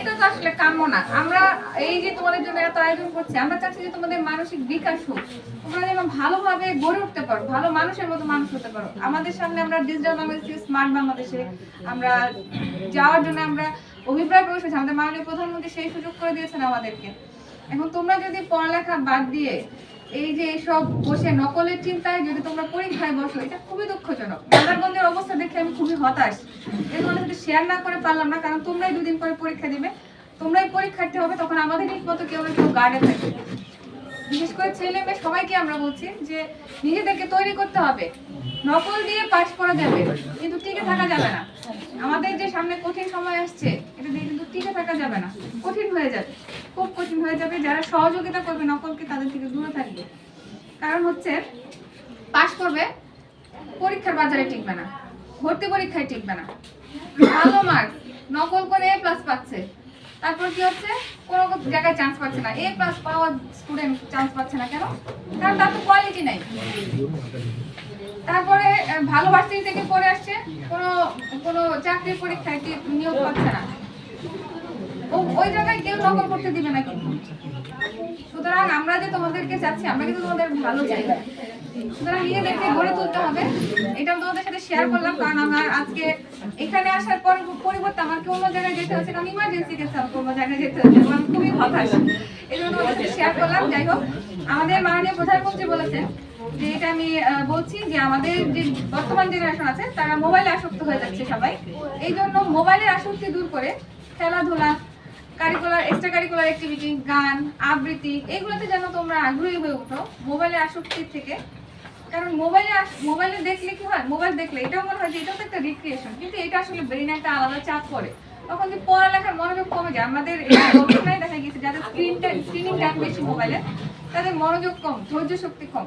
এটা তো আসলে আমরা এই যে তোমাদের জন্য এত আয়োজন করছি, আমরা চাচ্ছি যে তোমাদের মানসিক বিকাশ হোক। তোমরা যেন ভালোভাবে গড়ে উঠতে পারো, ভালো মানুষের মতো মানুষ হতে পারো। আমাদের সামনে আমরা ডিজিটাল বাংলাদেশ স্মার্ট বাংলাদেশে আমরা যাওয়ার জন্য আমরা অভিপ্রায় করছি। আমাদের মাননীয় প্রধানমন্ত্রী সেই সুযোগ করে দিয়েছেন আমাদেরকে। এখন তোমরা যদি পড়ালেখা বাদ দিয়ে এই যে সব বসে নকলের চিন্তায় যদি তোমরা পরীক্ষায় বসো, এটা খুবই দুঃখজনক। বাজারগঞ্জের অবস্থা দেখে আমি খুবই হতাশ। এর তোমাদের সাথে শেয়ার না করে পারলাম না, কারণ তোমরাই দুদিন পরে পরীক্ষা দিবে। তোমরাই পরীক্ষার্থী হবে, তখন আমাদের ঠিক মতো কেউ না কেউ গার্ডে থাকবে। বিশেষ করে ছেলে মেয়ে সবাইকে আমরা বলছি যে, নিজেদেরকে তৈরি করতে হবে। নকল দিয়ে পাশ করা যাবে কিন্তু টিকে থাকা যাবে না। আমাদের যে সামনে কঠিন সময় আসছে, এটা দিয়ে কিন্তু টিকে থাকা যাবে না। কঠিন হয়ে যাবে। খুব কঠিন হয়ে যাবে। যারা সহযোগিতা করবে নকলকে তাদের থেকে দূরে থাকবে। কারণ হচ্ছে, পাশ করবে, পরীক্ষার বাজারে টিকবে না। ভর্তি পরীক্ষায় টিকবে না। ভালো মার্ক নকল করে এ প্লাস পাচ্ছে। তারপর কি হচ্ছে? কোনো জায়গায় চান্স পাচ্ছে না। এ প্লাস পাওয়া স্টুডেন্ট চান্স পাচ্ছে না কেন? কারণ তার তো কোয়ালিটি নাই। তারপরে ভালো ভার্সিটি থেকে পড়ে আসছে। কোনো কোনো চাকরির পরীক্ষায় নিয়োগ পাচ্ছে না? ওই জায়গায় কেউ নকল করতে দিবে না কিন্তু। সুতরাং আমরা যে তোমাদেরকে চাচ্ছি, আমরা কিন্তু তোমাদের ভালো চাই। সুতরাং গড়ে তুলতে হবে। এটা তোমাদের সাথে শেয়ার করলাম, কারণ আমার আজকে এখানে আসার পর আমাকে অন্য জায়গায় যেতে হচ্ছে অন্য জায়গায় যেতে হচ্ছে এবং আমি খুবই শেয়ার করলাম। যাই হোক, আমাদের প্রধানমন্ত্রী বলেছেন যে এটা আমি বলছি যে আমাদের যে বর্তমান জেনারেশন আছে, তারা মোবাইলে আসক্ত হয়ে যাচ্ছে সবাই। এই জন্য মোবাইলের আসক্তি দূর করে খেলাধুলা কারিকুলার এক্সট্রা কারিকুলার অ্যাক্টিভিটি গান, আবৃত্তি, এগুলোতে যেন তোমরা আগ্রহী হয়ে ওঠো মোবাইলের আসক্তির থেকে। কারণ মোবাইলে মোবাইলে দেখলে কি হয়? মোবাইল দেখলে এটাও মনে হয় যে এটাও তো একটা রিক্রিয়েশন কিন্তু এটা আসলে ব্রেনে একটা আলাদা চাপ পড়ে। তখন যে পড়ালেখার মনোযোগ কমে যায়। আমাদের গবেষণায় দেখা গেছে যাদের স্ক্রিন টাইম স্ক্রিনিং টাইম বেশি মোবাইলে তাদের মনোযোগ কম, ধৈর্য শক্তি কম।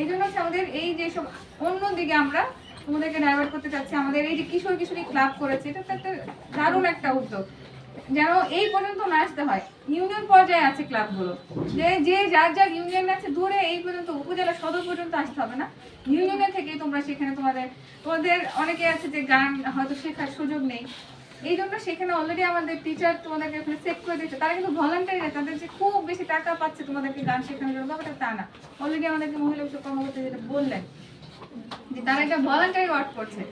এই জন্য হচ্ছে আমাদের এই যে সব অন্য দিকে আমরা তোমাদেরকে ডাইভার্ট করতে চাচ্ছি, আমাদের এই যে কিশোর কিশোরী ক্লাব করেছে, এটা তো একটা দারুণ একটা উদ্যোগ। যেন এই পর্যন্ত না আসতে হয়। ইউনিয়ন পর্যায়ে আছে ক্লাবগুলো। যে যে যার যার ইউনিয়ন আছে, দূরে এই পর্যন্ত, উপজেলা সদর পর্যন্ত আসতে হবে না। ইউনিয়নে থেকে তোমরা সেখানে তোমাদের তোমাদের অনেকে আছে যে গান হয়তো শেখার সুযোগ নেই। এই জন্য সেখানে অলরেডি আমাদের টিচার তোমাদেরকে ওখানে সেট করে দিচ্ছে তারা কিন্তু ভলান্টারি না তাদের যে খুব বেশি টাকা পাচ্ছে তোমাদেরকে গান শেখানোর জন্য, ব্যাপারটা তা না। অলরেডি আমাদেরকে মহিলা বিষয় কর্মকর্তা যেটা বললেন, যে তারা একটা ভলান্টারি ওয়ার্ক করছে।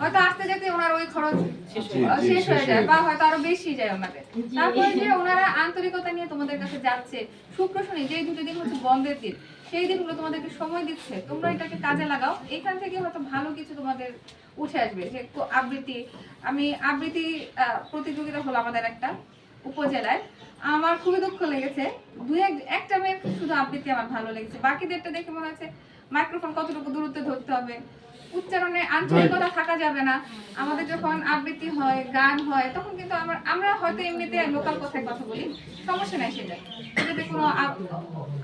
হয়তো আসতে যেতে ওনার ওই খরচ শেষ হয়ে যায়। বা হয়তো আরও বেশি যায় ওনাদের তারপরে যে ওনারা আন্তরিকতা নিয়ে তোমাদের কাছে যাচ্ছে শুক্র শনি যে দুটো দিন হচ্ছে বন্ধের দিন সেই দিনগুলো তোমাদেরকে সময় দিচ্ছে তোমরা এটাকে কাজে লাগাও। এখান থেকে হয়তো ভালো কিছু তোমাদের উঠে আসবে। যে আবৃত্তি আমি আবৃত্তি প্রতিযোগিতা হলো আমাদের একটা উপজেলায়। আমার খুবই দুঃখ লেগেছে। দুই এক একটা মেয়ের শুধু আবৃত্তি আমার ভালো লেগেছে। বাকিদেরটা দেখে মনে হচ্ছে মাইক্রোফোন কতটুকু দূরত্বে ধরতে হবে। উচ্চারণে আঞ্চলিকতা থাকা যাবে না। আমাদের যখন আবৃত্তি হয় গান হয় তখন কিন্তু আমরা আমরা হয়তো এমনিতে লোকাল কথায় কথা বলি সমস্যা নাই সেটা। এটাতে কোনো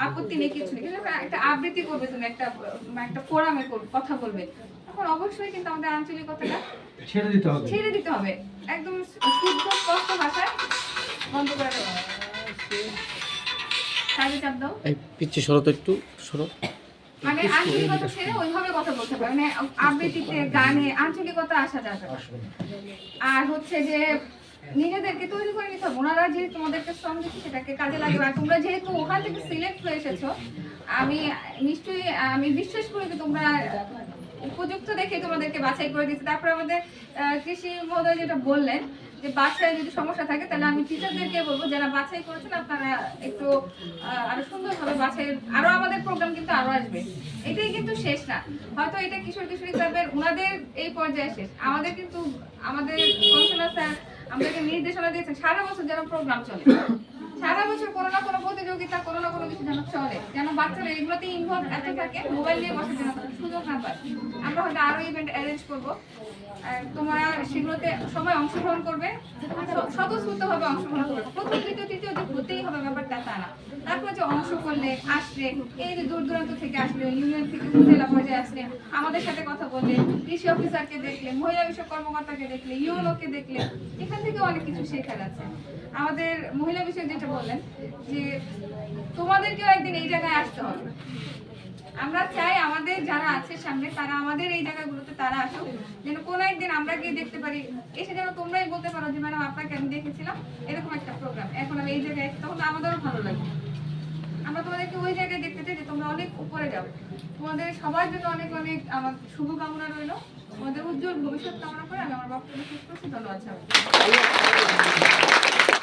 আপত্তি নেই কিছু নেই। কিন্তু একটা আবৃত্তি করবে তুমি একটা মানে একটা ফোরামে কথা বলবে। তখন অবশ্যই কিন্তু আমাদের আঞ্চলিকতাটা ছেড়ে দিতে হবে। ছেড়ে দিতে হবে। একদম শুদ্ধ স্পষ্ট ভাষায় বন্ধ করে দেবো সাইডে এই পিচ্ছি সরো তো একটু সরো। মানে আঞ্চলিকতা ছেড়ে ওইভাবে কথা বলতে হবে মানে আবৃত্তিতে গানে আঞ্চলিকতা আসা যাবে আর হচ্ছে যে নিজেদেরকে তৈরি করে নিতে হবে। ওনারা যে তোমাদেরকে শ্রম দিচ্ছে সেটাকে কাজে লাগবে আর তোমরা যেহেতু ওখান থেকে সিলেক্ট হয়ে এসেছ আমি নিশ্চয়ই আমি বিশ্বাস করি যে তোমরা উপযুক্ত দেখে তোমাদেরকে বাছাই করে দিচ্ছে তারপর আমাদের কৃষি মহোদয় যেটা বললেন যে বাছাই যদি সমস্যা থাকে, তাহলে আমি টিচারদেরকে বলব, যারা বাছাই করেছেন, আপনারা একটু আরও সুন্দরভাবে বাছাই আরও আমাদের প্রোগ্রাম কিন্তু আরও আসবে। এটাই কিন্তু শেষ না। হয়তো এটা কিশোর, কিশোরী ক্লাবের ওনাদের এই পর্যায়ে শেষ। আমাদের কিন্তু, আমাদের কমিশনার স্যার আমাদেরকে নির্দেশনা দিয়েছেন, সারা বছর যেন প্রোগ্রাম চলে। সারা বছর কোনো না কোনো প্রতিযোগিতা, কোনো না কোনো কিছু যেন চলে। যেন বাচ্চারা এগুলোতে ইনভলভ এত থাকে মোবাইল নিয়ে বসার যেন সুযোগ না পায়। আমরা হয়তো আরও ইভেন্ট অ্যারেঞ্জ করব। আর সেগুলোতে সবাই অংশগ্রহণ করবে স্বতঃস্ফূর্ত ভাবে অংশগ্রহণ করবে। প্রথম, দ্বিতীয়, তৃতীয় যে হতেই হবে ব্যাপারটা তা না। তারপর যে অংশ করলে, আসলে, এই যে দূর দূরান্ত থেকে আসলে, ইউনিয়ন থেকে জেলা পর্যায়ে আসলে, আমাদের সাথে কথা বললে, কৃষি অফিসারকে দেখলে, মহিলা বিষয়ক কর্মকর্তাকে দেখলে ইউনোকে দেখলে, এখান থেকে অনেক কিছু শেখার আছে। আমাদের মহিলা বিষয়ক যেটা বললেন, যে তোমাদেরকেও একদিন এই জায়গায় আসতে হবে। আমরা চাই আমাদের যারা আছে সামনে, তারা আমাদের এই জায়গাগুলোতে তারা আসুক, যেন কোনো একদিন আমরা গিয়ে দেখতে পারি। এসে যেন তোমরাই বলতে পারো যে, ম্যাডাম, আপনাকে আমি দেখেছিলাম এরকম একটা প্রোগ্রাম এখন আমি এই জায়গায় তখন আমাদেরও ভালো লাগে। আমরা তোমাদেরকে ওই জায়গায় দেখতে চাই যে, তোমরা অনেক উপরে যাও। তোমাদের সবার জন্য অনেক অনেক আমার শুভকামনা রইল। তোমাদের উজ্জ্বল ভবিষ্যৎ কামনা করে আমি আমার বক্তব্য শেষ করছি। ধন্যবাদ সবাই